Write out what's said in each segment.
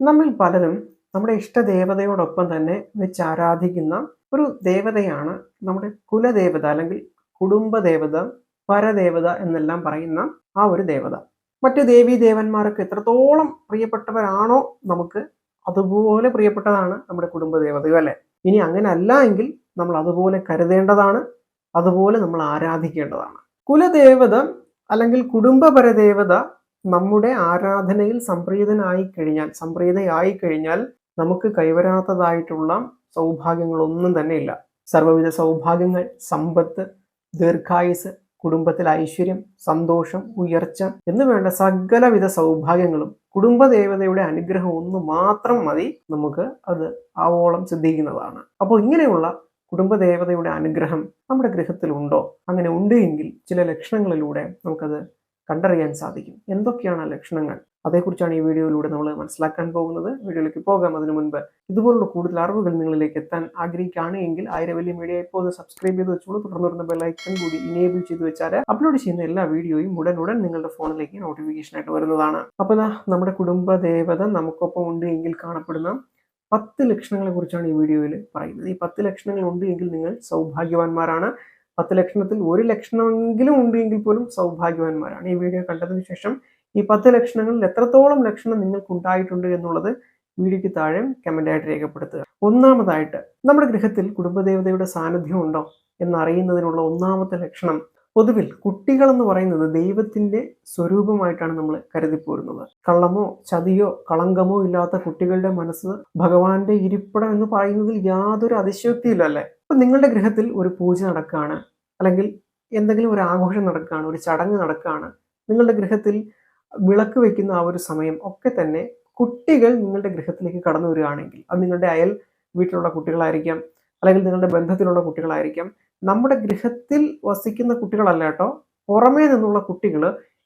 നമ്മിൽ പലരും നമ്മുടെ ഇഷ്ടദേവതയോടൊപ്പം തന്നെ വെച്ച് ആരാധിക്കുന്ന ഒരു ദേവതയാണ് നമ്മുടെ കുലദേവത അല്ലെങ്കിൽ കുടുംബദേവത പരദേവത എന്നെല്ലാം പറയുന്ന ആ ഒരു ദേവത. മറ്റു ദേവീ ദേവന്മാരൊക്കെ എത്രത്തോളം പ്രിയപ്പെട്ടവരാണോ നമുക്ക് അതുപോലെ പ്രിയപ്പെട്ടതാണ് നമ്മുടെ കുടുംബദേവതയും അല്ലെ? ഇനി അങ്ങനെ അല്ല എങ്കിൽ നമ്മൾ അതുപോലെ കരുതേണ്ടതാണ് അതുപോലെ നമ്മൾ ആരാധിക്കേണ്ടതാണ്. കുലദേവത അല്ലെങ്കിൽ കുടുംബപരദേവത നമ്മുടെ ആരാധനയിൽ സംപ്രീതനായി കഴിഞ്ഞാൽ സംപ്രീതയായി കഴിഞ്ഞാൽ നമുക്ക് കൈവരാത്തതായിട്ടുള്ള സൗഭാഗ്യങ്ങളൊന്നും തന്നെ ഇല്ല സർവവിധ സൗഭാഗ്യങ്ങൾ സമ്പത്ത് ദീർഘായുസ് കുടുംബത്തിൽ ഐശ്വര്യം സന്തോഷം ഉയർച്ച എന്ന് വേണ്ട സകലവിധ സൗഭാഗ്യങ്ങളും കുടുംബദേവതയുടെ അനുഗ്രഹം ഒന്ന് മാത്രം മതി നമുക്ക് അത് ആവോളം സിദ്ധിക്കുന്നതാണ്. അപ്പോൾ ഇങ്ങനെയുള്ള കുടുംബദേവതയുടെ അനുഗ്രഹം നമ്മുടെ ഗൃഹത്തിലുണ്ടോ? അങ്ങനെ ഉണ്ട് എങ്കിൽ ചില ലക്ഷണങ്ങളിലൂടെ നമുക്കത് കണ്ടറിയാൻ സാധിക്കും. എന്തൊക്കെയാണ് ലക്ഷണങ്ങൾ? അതേക്കുറിച്ചാണ് ഈ വീഡിയോയിലൂടെ നമ്മൾ മനസ്സിലാക്കാൻ പോകുന്നത്. വീഡിയോയിലേക്ക് പോകാം. അതിനു മുൻപ് ഇതുപോലുള്ള കൂടുതൽ അറിവുകൾ നിങ്ങളിലേക്ക് എത്താൻ ആഗ്രഹിക്കുകയാണ് എങ്കിൽ ആയിരം വലിയ മീഡിയ ഇപ്പോൾ സബ്സ്ക്രൈബ് ചെയ്ത് വെച്ചോളൂ. തുടർന്ന് വരുന്ന ബെല്ലൈക്കൺ കൂടി ഇനേബിൾ ചെയ്ത് വെച്ചാൽ അപ്ലോഡ് ചെയ്യുന്ന എല്ലാ വീഡിയോയും ഉടൻ ഉടൻ നിങ്ങളുടെ ഫോണിലേക്ക് നോട്ടിഫിക്കേഷൻ ആയിട്ട് വരുന്നതാണ്. അപ്പോൾ നമ്മുടെ കുടുംബ ദേവത നമുക്കൊപ്പം ഉണ്ട് എങ്കിൽ കാണപ്പെടുന്ന പത്ത് ലക്ഷണങ്ങളെ കുറിച്ചാണ് ഈ വീഡിയോയിൽ പറയുന്നത്. ഈ പത്ത് ലക്ഷണങ്ങൾ ഉണ്ട് എങ്കിൽ നിങ്ങൾ സൗഭാഗ്യവാന്മാരാണ്. പത്ത് ലക്ഷണത്തിൽ ഒരു ലക്ഷണമെങ്കിലും ഉണ്ട് എങ്കിൽ പോലും സൗഭാഗ്യവാന്മാരാണ്. ഈ വീഡിയോ കണ്ടതിന് ശേഷം ഈ പത്ത് ലക്ഷണങ്ങളിൽ എത്രത്തോളം ലക്ഷണം നിങ്ങൾക്ക് ഉണ്ടായിട്ടുണ്ട് എന്നുള്ളത് വീഡിയോയ്ക്ക് താഴെ കമന്റായിട്ട് രേഖപ്പെടുത്തുക. ഒന്നാമതായിട്ട് നമ്മുടെ ഗൃഹത്തിൽ കുടുംബദേവതയുടെ സാന്നിധ്യം ഉണ്ടോ എന്നറിയുന്നതിനുള്ള ഒന്നാമത്തെ ലക്ഷണം പൊതുവിൽ കുട്ടികൾ എന്ന് പറയുന്നത് ദൈവത്തിന്റെ സ്വരൂപമായിട്ടാണ് നമ്മൾ കരുതിപ്പോരുന്നത്. കള്ളമോ ചതിയോ കളങ്കമോ ഇല്ലാത്ത കുട്ടികളുടെ മനസ്സ് ഭഗവാന്റെ ഇരിപ്പിടം എന്ന് പറയുന്നതിൽ യാതൊരു അതിശയോക്തിയില്ല അല്ലേ? അപ്പൊ നിങ്ങളുടെ ഗൃഹത്തിൽ ഒരു പൂജ നടക്കുകയാണ് അല്ലെങ്കിൽ എന്തെങ്കിലും ഒരു ആഘോഷം നടക്കുകയാണ് ഒരു ചടങ്ങ് നടക്കുകയാണ്. നിങ്ങളുടെ ഗൃഹത്തിൽ വിളക്ക് വെക്കുന്ന ആ ഒരു സമയം ഒക്കെ തന്നെ കുട്ടികൾ നിങ്ങളുടെ ഗൃഹത്തിലേക്ക് കടന്നു വരികയാണെങ്കിൽ അത് നിങ്ങളുടെ അയൽ വീട്ടിലുള്ള കുട്ടികളായിരിക്കാം അല്ലെങ്കിൽ നിങ്ങളുടെ ബന്ധത്തിലുള്ള കുട്ടികളായിരിക്കാം നമ്മുടെ ഗൃഹത്തിൽ വസിക്കുന്ന കുട്ടികളല്ല കേട്ടോ. പുറമേ നിന്നുള്ള കുട്ടികൾ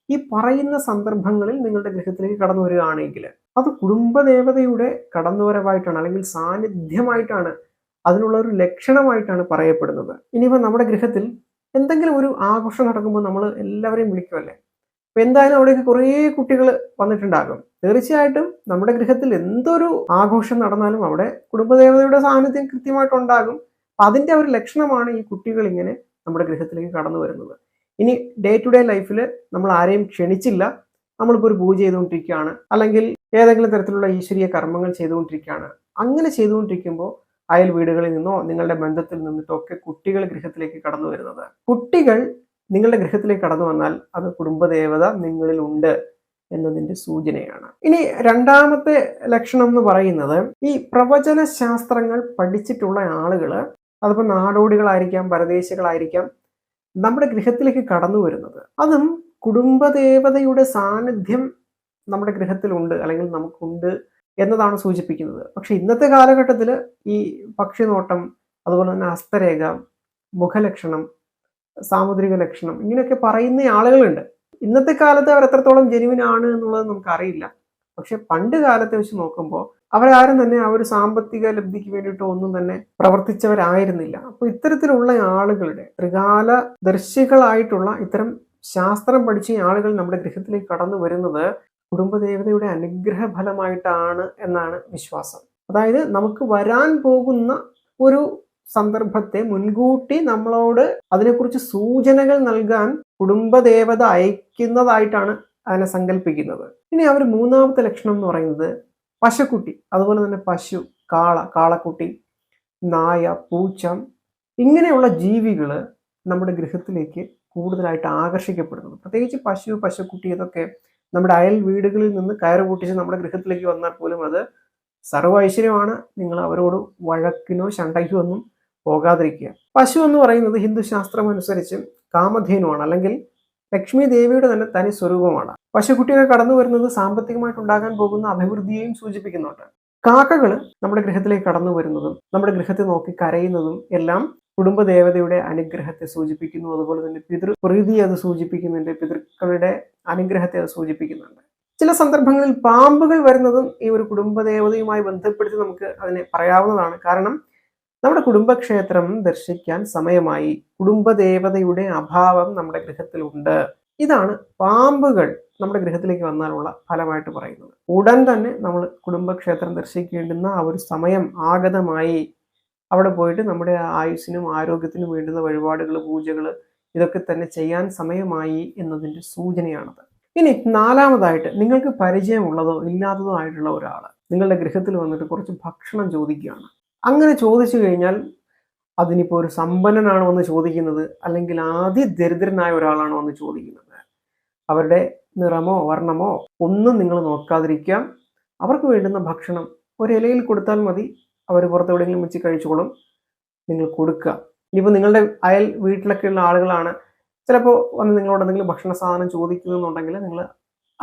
ഈ പറയുന്ന സന്ദർഭങ്ങളിൽ നിങ്ങളുടെ ഗൃഹത്തിലേക്ക് കടന്നു വരികയാണെങ്കിൽ അത് കുടുംബദേവതയുടെ കടന്നുവരവായിട്ടാണ് അല്ലെങ്കിൽ സാന്നിധ്യമായിട്ടാണ് അതിനുള്ള ഒരു ലക്ഷണമായിട്ടാണ് പറയപ്പെടുന്നത്. ഇനിയിപ്പോൾ നമ്മുടെ ഗൃഹത്തിൽ എന്തെങ്കിലും ഒരു ആഘോഷം നടക്കുമ്പോൾ നമ്മൾ എല്ലാവരെയും വിളിക്കുമല്ലേ അപ്പം എന്തായാലും അവിടേക്ക് കുറേ കുട്ടികൾ വന്നിട്ടുണ്ടാകും. തീർച്ചയായിട്ടും നമ്മുടെ ഗൃഹത്തിൽ എന്തൊരു ആഘോഷം നടന്നാലും അവിടെ കുടുംബദേവതയുടെ സാന്നിധ്യം കൃത്യമായിട്ടുണ്ടാകും അപ്പൊ അതിന്റെ ഒരു ലക്ഷണമാണ് ഈ കുട്ടികൾ ഇങ്ങനെ നമ്മുടെ ഗൃഹത്തിലേക്ക് കടന്നു വരുന്നത്. ഇനി ഡേ ടു ഡേ ലൈഫിൽ നമ്മൾ ആരെയും ക്ഷണിച്ചില്ല. നമ്മളിപ്പോൾ ഒരു പൂജ ചെയ്തുകൊണ്ടിരിക്കുകയാണ്. അല്ലെങ്കിൽ ഏതെങ്കിലും തരത്തിലുള്ള ഈശ്വരീയ കർമ്മങ്ങൾ ചെയ്തുകൊണ്ടിരിക്കുകയാണ്. അങ്ങനെ ചെയ്തുകൊണ്ടിരിക്കുമ്പോൾ അയൽ വീടുകളിൽ നിന്നോ നിങ്ങളുടെ ബന്ധത്തിൽ നിന്നിട്ടോ ഒക്കെ കുട്ടികൾ ഗൃഹത്തിലേക്ക് കടന്നു വരുന്നത്. കുട്ടികൾ നിങ്ങളുടെ ഗൃഹത്തിലേക്ക് കടന്നു വന്നാൽ അത് കുടുംബദേവത നിങ്ങളിൽ ഉണ്ട് എന്നതിന്റെ സൂചനയാണ്. ഇനി രണ്ടാമത്തെ ലക്ഷണം എന്ന് പറയുന്നത് ഈ പ്രവചന ശാസ്ത്രങ്ങൾ പഠിച്ചിട്ടുള്ള ആളുകൾ അതിപ്പോൾ നാടോടികളായിരിക്കാം പരദേശികളായിരിക്കാം. നമ്മുടെ ഗൃഹത്തിലേക്ക് കടന്നു വരുന്നത്. അതും കുടുംബദേവതയുടെ സാന്നിധ്യം നമ്മുടെ ഗൃഹത്തിലുണ്ട് അല്ലെങ്കിൽ നമുക്കുണ്ട് എന്നതാണ് സൂചിപ്പിക്കുന്നത്. പക്ഷെ ഇന്നത്തെ കാലഘട്ടത്തിൽ ഈ പക്ഷിനോട്ടം അതുപോലെ തന്നെ ഹസ്തരേഖ മുഖലക്ഷണം സാമുദ്രിക ലക്ഷണം ഇങ്ങനെയൊക്കെ പറയുന്ന ആളുകളുണ്ട്. ഇന്നത്തെ കാലത്ത് അവർ എത്രത്തോളം ജെനുവിൻ ആണ് എന്നുള്ളത് നമുക്കറിയില്ല. പക്ഷെ പണ്ട് കാലത്തെ വെച്ച് നോക്കുമ്പോൾ അവരാരും തന്നെ ആ ഒരു സാമ്പത്തിക ലബ്ധിക്ക് വേണ്ടിയിട്ടോ ഒന്നും തന്നെ പ്രവർത്തിച്ചവരായിരുന്നില്ല. അപ്പോൾ ഇത്തരത്തിലുള്ള ആളുകളുടെ ത്രികാല ദർശികളായിട്ടുള്ള ഇത്തരം ശാസ്ത്രം പഠിച്ച ആളുകൾ നമ്മുടെ ഗൃഹത്തിലേക്ക് കടന്നു വരുന്നത് കുടുംബദേവതയുടെ അനുഗ്രഹ ഫലമായിട്ടാണ് എന്നാണ് വിശ്വാസം. അതായത് നമുക്ക് വരാൻ പോകുന്ന ഒരു സന്ദർഭത്തെ മുൻകൂട്ടി നമ്മളോട് അതിനെക്കുറിച്ച് സൂചനകൾ നൽകാൻ കുടുംബദേവത അയക്കുന്നതായിട്ടാണ് അതിനെ സങ്കല്പിക്കുന്നത് ഇനി അവർ മൂന്നാമത്തെ ലക്ഷണം എന്ന് പറയുന്നത് പശുക്കുട്ടി അതുപോലെ തന്നെ പശു കാള കാളക്കുട്ടി നായ പൂച്ച ഇങ്ങനെയുള്ള ജീവികൾ നമ്മുടെ ഗൃഹത്തിലേക്ക് കൂടുതലായിട്ട് ആകർഷിക്കപ്പെടുന്നത്. പ്രത്യേകിച്ച് പശു പശുക്കുട്ടി ഇതൊക്കെ നമ്മുടെ അയൽ വീടുകളിൽ നിന്ന് കയറ് കൂട്ടിച്ച് നമ്മുടെ ഗൃഹത്തിലേക്ക് വന്നാൽ പോലും അത് സർവ ഐശ്വര്യമാണ്. നിങ്ങൾ അവരോട് വഴക്കിനോ ശണ്ടയ്ക്കോ ഒന്നും പോകാതിരിക്കുക. പശു എന്ന് പറയുന്നത് ഹിന്ദു ശാസ്ത്രം അനുസരിച്ച് കാമധേനുവാണ്. അല്ലെങ്കിൽ ലക്ഷ്മി ദേവിയുടെ തന്നെ തനി സ്വരൂപമാണ്. പശുക്കുട്ടികൾ കടന്നു വരുന്നത് സാമ്പത്തികമായിട്ട് ഉണ്ടാകാൻ പോകുന്ന അഭിവൃദ്ധിയെയും സൂചിപ്പിക്കുന്നുണ്ട്. കാക്കകൾ നമ്മുടെ ഗൃഹത്തിലേക്ക് കടന്നു വരുന്നതും നമ്മുടെ ഗൃഹത്തെ നോക്കി കരയുന്നതും എല്ലാം കുടുംബദേവതയുടെ അനുഗ്രഹത്തെ സൂചിപ്പിക്കുന്നു. അതുപോലെ തന്നെ പിതൃ പ്രീതി അത് സൂചിപ്പിക്കുന്നുണ്ട് പിതൃക്കളുടെ അനുഗ്രഹത്തെ അത് സൂചിപ്പിക്കുന്നുണ്ട്. ചില സന്ദർഭങ്ങളിൽ പാമ്പുകൾ വരുന്നതും ഈ ഒരു കുടുംബദേവതയുമായി ബന്ധപ്പെടുത്തി നമുക്ക് അതിനെ പറയാവുന്നതാണ്. കാരണം നമ്മുടെ കുടുംബക്ഷേത്രം ദർശിക്കാൻ സമയമായി കുടുംബദേവതയുടെ അഭാവം നമ്മുടെ ഗൃഹത്തിലുണ്ട്. ഇതാണ് പാമ്പുകൾ നമ്മുടെ ഗൃഹത്തിലേക്ക് വന്നാലുള്ള ഫലമായിട്ട് പറയുന്നത്. ഉടൻ തന്നെ നമ്മൾ കുടുംബക്ഷേത്രം ദർശിക്കേണ്ടുന്ന ആ ഒരു സമയം ആഗതമായി. അവിടെ പോയിട്ട് നമ്മുടെ ആയുസ്സിനും ആരോഗ്യത്തിനും വേണ്ടുന്ന വഴിപാടുകൾ പൂജകൾ ഇതൊക്കെ തന്നെ ചെയ്യാൻ സമയമായി എന്നതിന്റെ സൂചനയാണത്. ഇനി നാലാമതായിട്ട് നിങ്ങൾക്ക് പരിചയമുള്ളതോ ഇല്ലാത്തതോ ആയിട്ടുള്ള ഒരാൾ നിങ്ങളുടെ ഗൃഹത്തിൽ വന്നിട്ട് കുറച്ച് ഭക്ഷണം ചോദിക്കുകയാണ്. അങ്ങനെ ചോദിച്ചു കഴിഞ്ഞാൽ അതിനിപ്പോൾ ഒരു സമ്പന്നനാണോ എന്ന് ചോദിക്കുന്നത് അല്ലെങ്കിൽ ആദ്യ ദരിദ്രനായ ഒരാളാണോ എന്ന് ചോദിക്കുന്നത്? അവരുടെ നിറമോ വർണമോ ഒന്നും നിങ്ങൾ നോക്കാതിരിക്കാം. അവർക്ക് വേണ്ടുന്ന ഭക്ഷണം ഒരു കൊടുത്താൽ മതി. അവർ പുറത്ത് എവിടെയെങ്കിലും വെച്ച് കഴിച്ചോളും. നിങ്ങൾ കൊടുക്കുക ഇനിയിപ്പോൾ നിങ്ങളുടെ അയൽ വീട്ടിലൊക്കെയുള്ള ആളുകളാണ്. ചിലപ്പോൾ വന്ന് നിങ്ങളോട് എന്തെങ്കിലും ഭക്ഷണ സാധനം ചോദിക്കുന്നുണ്ടെങ്കിൽ നിങ്ങൾ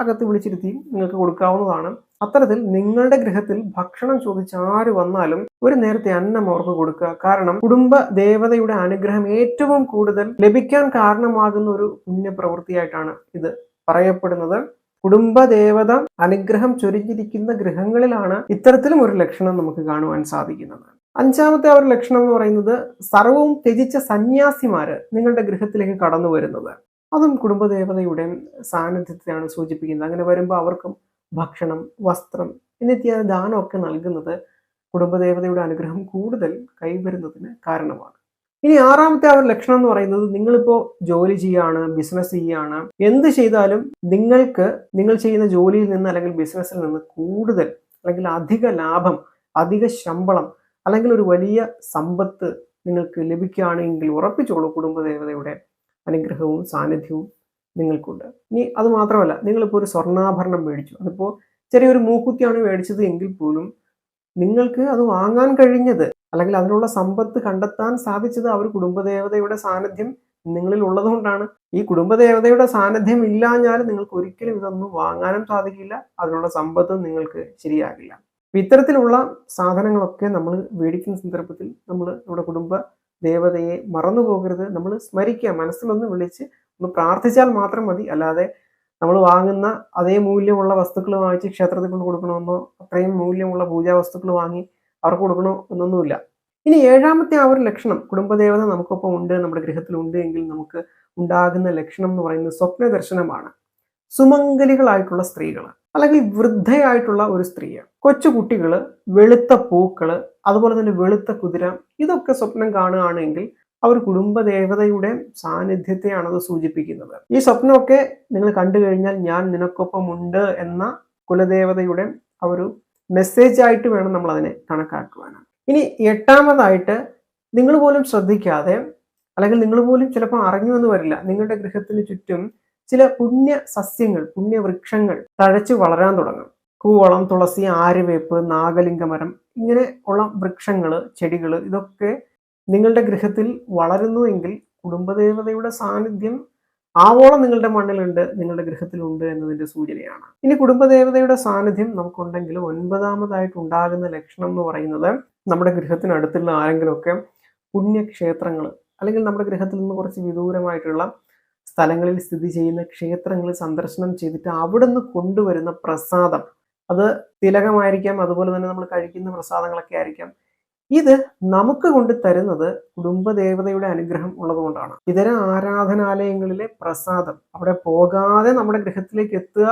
അകത്ത് വിളിച്ചിരുത്തി നിങ്ങൾക്ക് കൊടുക്കാവുന്നതാണ്. അത്തരത്തിൽ നിങ്ങളുടെ ഗൃഹത്തിൽ ഭക്ഷണം ചോദിച്ച് ആര് വന്നാലും ഒരു നേരത്തെ അന്നം അവർക്ക് കൊടുക്കുക. കാരണം കുടുംബ ദേവതയുടെ അനുഗ്രഹം ഏറ്റവും കൂടുതൽ ലഭിക്കാൻ കാരണമാകുന്ന ഒരു പുണ്യപ്രവൃത്തിയായിട്ടാണ് ഇത് പറയപ്പെടുന്നത്. കുടുംബ ദേവത അനുഗ്രഹം ചൊരിഞ്ഞിരിക്കുന്ന ഗൃഹങ്ങളിലാണ് ഇത്തരത്തിലും ഒരു ലക്ഷണം നമുക്ക് കാണുവാൻ സാധിക്കുന്നത്. അഞ്ചാമത്തെ ഒരു ലക്ഷണം എന്ന് പറയുന്നത് സർവവും ത്യജിച്ച സന്യാസിമാര് നിങ്ങളുടെ ഗൃഹത്തിലേക്ക് കടന്നു വരുന്നത്. അതും കുടുംബദേവതയുടെ സാന്നിധ്യത്തെയാണ് സൂചിപ്പിക്കുന്നത്. അങ്ങനെ വരുമ്പോൾ അവർക്കും ഭക്ഷണം വസ്ത്രം എന്നിത്യാദി ദാനമൊക്കെ നൽകുന്നത്. കുടുംബദേവതയുടെ അനുഗ്രഹം കൂടുതൽ കൈവരുന്നതിന് കാരണമാണ്. ഇനി ആറാമത്തെ ആ ഒരു ലക്ഷണം എന്ന് പറയുന്നത് നിങ്ങളിപ്പോൾ ജോലി ചെയ്യാണ് ബിസിനസ് ചെയ്യാണ്. എന്ത് ചെയ്താലും നിങ്ങൾക്ക് നിങ്ങൾ ചെയ്യുന്ന ജോലിയിൽ നിന്ന് അല്ലെങ്കിൽ ബിസിനസ്സിൽ നിന്ന് കൂടുതൽ അല്ലെങ്കിൽ അധിക ലാഭം അധിക ശമ്പളം അല്ലെങ്കിൽ ഒരു വലിയ സമ്പത്ത് നിങ്ങൾക്ക് ലഭിക്കുകയാണെങ്കിൽ ഉറപ്പിച്ചോളൂ കുടുംബദേവതയുടെ അനുഗ്രഹവും സാന്നിധ്യവും നിങ്ങൾക്കുണ്ട്. ഇനി അത് മാത്രമല്ല നിങ്ങളിപ്പോൾ ഒരു സ്വർണാഭരണം മേടിച്ചു. അതിപ്പോൾ ചെറിയൊരു മൂക്കുത്തിയാണ് മേടിച്ചത് എങ്കിൽ പോലും നിങ്ങൾക്ക് അത് വാങ്ങാൻ കഴിഞ്ഞത് അല്ലെങ്കിൽ അതിനുള്ള സമ്പത്ത് കണ്ടെത്താൻ സാധിച്ചത് ഒരു കുടുംബദേവതയുടെ സാന്നിധ്യം നിങ്ങളിൽ ഉള്ളതുകൊണ്ടാണ്. ഈ കുടുംബദേവതയുടെ സാന്നിധ്യം ഇല്ലാഞ്ഞാൽ നിങ്ങൾക്ക് ഒരിക്കലും ഇതൊന്നും വാങ്ങാനും സാധിക്കില്ല. അതിനുള്ള സമ്പത്തും നിങ്ങൾക്ക് ശരിയാകില്ല. ഇത്തരത്തിലുള്ള സാധനങ്ങളൊക്കെ നമ്മൾ മേടിക്കുന്ന സന്ദർഭത്തിൽ നമ്മൾ നമ്മുടെ കുടുംബ ദേവതയെ മറന്നു പോകരുത്. നമ്മൾ സ്മരിക്കുക. മനസ്സിലൊന്ന് വിളിച്ച് ഒന്ന് പ്രാർത്ഥിച്ചാൽ മാത്രം മതി. അല്ലാതെ നമ്മൾ വാങ്ങുന്ന അതേ മൂല്യമുള്ള വസ്തുക്കൾ വാങ്ങിച്ച് ക്ഷേത്രത്തിൽ കൊണ്ട് കൊടുക്കണമെന്നോ അത്രയും മൂല്യമുള്ള പൂജാ വസ്തുക്കൾ വാങ്ങി അവർക്ക് കൊടുക്കണോ എന്നൊന്നുമില്ല. ഇനി ഏഴാമത്തെ ആ ഒരു ലക്ഷണം കുടുംബദേവത നമുക്കൊപ്പം ഉണ്ട് നമ്മുടെ ഗൃഹത്തിലുണ്ട് എങ്കിൽ നമുക്ക് ഉണ്ടാകുന്ന ലക്ഷണം എന്ന് പറയുന്നത് സ്വപ്ന ദർശനമാണ് സുമംഗലികളായിട്ടുള്ള സ്ത്രീകൾ അല്ലെങ്കിൽ വൃദ്ധയായിട്ടുള്ള ഒരു സ്ത്രീ കൊച്ചു കുട്ടികൾ വെളുത്ത പൂക്കൾ അതുപോലെ തന്നെ വെളുത്ത കുതിര ഇതൊക്കെ സ്വപ്നം കാണുകയാണെങ്കിൽ അവർ കുടുംബദേവതയുടെ സാന്നിധ്യത്തെയാണ് അത് സൂചിപ്പിക്കുന്നത്. ഈ സ്വപ്നമൊക്കെ നിങ്ങൾ കണ്ടു കഴിഞ്ഞാൽ ഞാൻ നിനക്കൊപ്പമുണ്ട് എന്ന കുലദേവതയുടെ ആ ഒരു മെസ്സേജ് ആയിട്ട് വേണം നമ്മൾ അതിനെ കണക്കാക്കുവാനാണ് ഇനി എട്ടാമതായിട്ട് നിങ്ങൾ പോലും ശ്രദ്ധിക്കാതെ അല്ലെങ്കിൽ നിങ്ങൾ പോലും ചിലപ്പോൾ അറിഞ്ഞു എന്ന് വരില്ല നിങ്ങളുടെ ഗൃഹത്തിന് ചുറ്റും ചില പുണ്യ സസ്യങ്ങൾ പുണ്യവൃക്ഷങ്ങൾ തഴച്ചു വളരാൻ തുടങ്ങും. കൂവളം തുളസി ആര്യവേപ്പ് നാഗലിംഗമരം ഇങ്ങനെ ഉള്ള വൃക്ഷങ്ങൾ ചെടികൾ ഇതൊക്കെ നിങ്ങളുടെ ഗൃഹത്തിൽ വളരുന്നുവെങ്കിൽ കുടുംബദേവതയുടെ സാന്നിധ്യം ആവോളം നിങ്ങളുടെ മണ്ണിലുണ്ട് നിങ്ങളുടെ ഗൃഹത്തിലുണ്ട് എന്നതിന്റെ സൂചനയാണ്. ഇനി കുടുംബദേവതയുടെ സാന്നിധ്യം നമുക്കുണ്ടെങ്കിൽ ഒൻപതാമതായിട്ട് ഉണ്ടാകുന്ന ലക്ഷണം എന്ന് പറയുന്നത് നമ്മുടെ ഗൃഹത്തിനടുത്തുള്ള ആരെങ്കിലുമൊക്കെ പുണ്യക്ഷേത്രങ്ങൾ അല്ലെങ്കിൽ നമ്മുടെ ഗൃഹത്തിൽ നിന്ന് കുറച്ച് വിദൂരമായിട്ടുള്ള സ്ഥലങ്ങളിൽ സ്ഥിതി ചെയ്യുന്ന ക്ഷേത്രങ്ങൾ സന്ദർശനം ചെയ്തിട്ട് അവിടെ നിന്ന് കൊണ്ടുവരുന്ന പ്രസാദം. അത് തിലകമായിരിക്കാം അതുപോലെ തന്നെ നമ്മൾ കഴിക്കുന്ന പ്രസാദങ്ങളൊക്കെ ആയിരിക്കാം. ഇത് നമുക്ക് കൊണ്ട് തരുന്നത് കുടുംബദേവതയുടെ അനുഗ്രഹം ഉള്ളതുകൊണ്ടാണ്. ഇതര ആരാധനാലയങ്ങളിലെ പ്രസാദം അവിടെ പോകാതെ നമ്മുടെ ഗൃഹത്തിലേക്ക് എത്തുക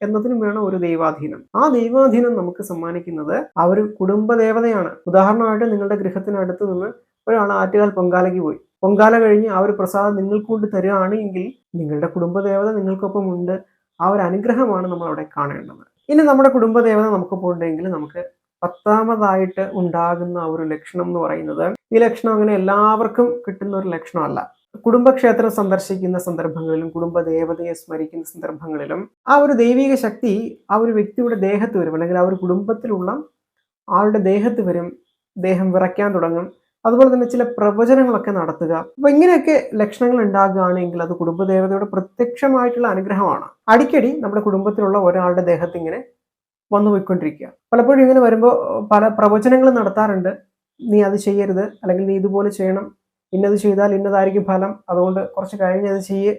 എന്നതിനും വേണം ഒരു ദൈവാധീനം. ആ ദൈവാധീനം നമുക്ക് സമ്മാനിക്കുന്നത് ആ ഒരു കുടുംബദേവതയാണ് ഉദാഹരണമായിട്ട് നിങ്ങളുടെ ഗൃഹത്തിനടുത്ത് നിന്ന് ഒരാൾ ആറ്റുകാൽ പൊങ്കാലയ്ക്ക് പോയി. പൊങ്കാല കഴിഞ്ഞ് ആ ഒരു പ്രസാദം നിങ്ങൾക്ക് കൊണ്ട് എങ്കിൽ നിങ്ങളുടെ കുടുംബദേവത നിങ്ങൾക്കൊപ്പം ഉണ്ട്. ആ ഒരു അനുഗ്രഹമാണ് നമ്മൾ അവിടെ കാണേണ്ടത്. ഇനി നമ്മുടെ കുടുംബദേവത നമുക്കൊപ്പം ഉണ്ടെങ്കിൽ നമുക്ക് പത്താമതായിട്ട് ഉണ്ടാകുന്ന ഒരു ലക്ഷണം എന്ന് പറയുന്നത് ഈ ലക്ഷണം അങ്ങനെ എല്ലാവർക്കും കിട്ടുന്ന ഒരു ലക്ഷണമല്ല. കുടുംബക്ഷേത്രം സന്ദർശിക്കുന്ന സന്ദർഭങ്ങളിലും കുടുംബദേവതയെ സ്മരിക്കുന്ന സന്ദർഭങ്ങളിലും ആ ഒരു ദൈവിക ശക്തി ആ ഒരു വ്യക്തിയുടെ ദേഹത്ത് വരും. അല്ലെങ്കിൽ ആ ഒരു കുടുംബത്തിലുള്ള ആളുടെ ദേഹത്ത് വരും. ദേഹം വിറയ്ക്കാൻ തുടങ്ങും. അതുപോലെ തന്നെ ചില പ്രവചനങ്ങളൊക്കെ നടത്തുക. അപ്പൊ ഇങ്ങനെയൊക്കെ ലക്ഷണങ്ങൾ ഉണ്ടാകുകയാണെങ്കിൽ അത് കുടുംബദേവതയുടെ പ്രത്യക്ഷമായിട്ടുള്ള അനുഗ്രഹമാണ്. അടിക്കടി നമ്മുടെ കുടുംബത്തിലുള്ള ഒരാളുടെ ദേഹത്ത് ഇങ്ങനെ വന്നു പോയിക്കൊണ്ടിരിക്കുക. പലപ്പോഴും ഇങ്ങനെ വരുമ്പോൾ പല പ്രവചനങ്ങൾ നടത്താറുണ്ട്. നീ അത് ചെയ്യരുത് അല്ലെങ്കിൽ നീ ഇതുപോലെ ചെയ്യണം. ഇന്നത് ചെയ്താൽ ഇന്നതായിരിക്കും ഫലം. അതുകൊണ്ട് കുറച്ച് കഴിഞ്ഞ് അത് ചെയ്യ്.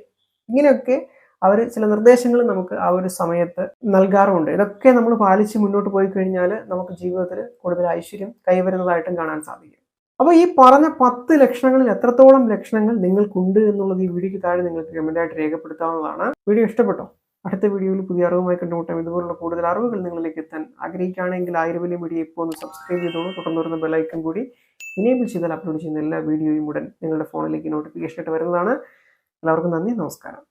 ഇങ്ങനെയൊക്കെ അവർ ചില നിർദ്ദേശങ്ങൾ നമുക്ക് ആ ഒരു സമയത്ത് നൽകാറുമുണ്ട്. ഇതൊക്കെ നമ്മൾ പാലിച്ച് മുന്നോട്ട് പോയി കഴിഞ്ഞാൽ നമുക്ക് ജീവിതത്തിൽ കൂടുതൽ ഐശ്വര്യം കൈവരുന്നതായിട്ടും കാണാൻ സാധിക്കും. അപ്പോൾ ഈ പറഞ്ഞ പത്ത് ലക്ഷണങ്ങളിൽ എത്രത്തോളം ലക്ഷണങ്ങൾ നിങ്ങൾക്കുണ്ട് എന്നുള്ളത് ഈ വീഡിയോയ്ക്ക് താഴെ നിങ്ങൾക്ക് കമന്റായിട്ട് രേഖപ്പെടുത്താവുന്നതാണ്. വീഡിയോ ഇഷ്ടപ്പെട്ടോ? അടുത്ത വീഡിയോയിൽ പുതിയ അറിവുമായി കണ്ടുമുട്ടാം. ഇതുപോലുള്ള കൂടുതൽ അറിവുകൾ നിങ്ങളിലേക്ക് എത്താൻ ആഗ്രഹിക്കുകയാണെങ്കിൽ ആയിരവല്യം വീഡിയോ ഇപ്പോൾ ഒന്ന് സബ്സ്ക്രൈബ് ചെയ്തോളൂ. തുടർന്ന് വരുന്ന ബെലൈക്കൺ കൂടി ഇനേബിൾ ചെയ്താൽ അപ്ലോഡ് ചെയ്യുന്ന എല്ലാ വീഡിയോയും ഉടൻ നിങ്ങളുടെ ഫോണിലേക്ക് നോട്ടിഫിക്കേഷൻ ആയിട്ട് വരുന്നതാണ്. എല്ലാവർക്കും നന്ദി നമസ്കാരം.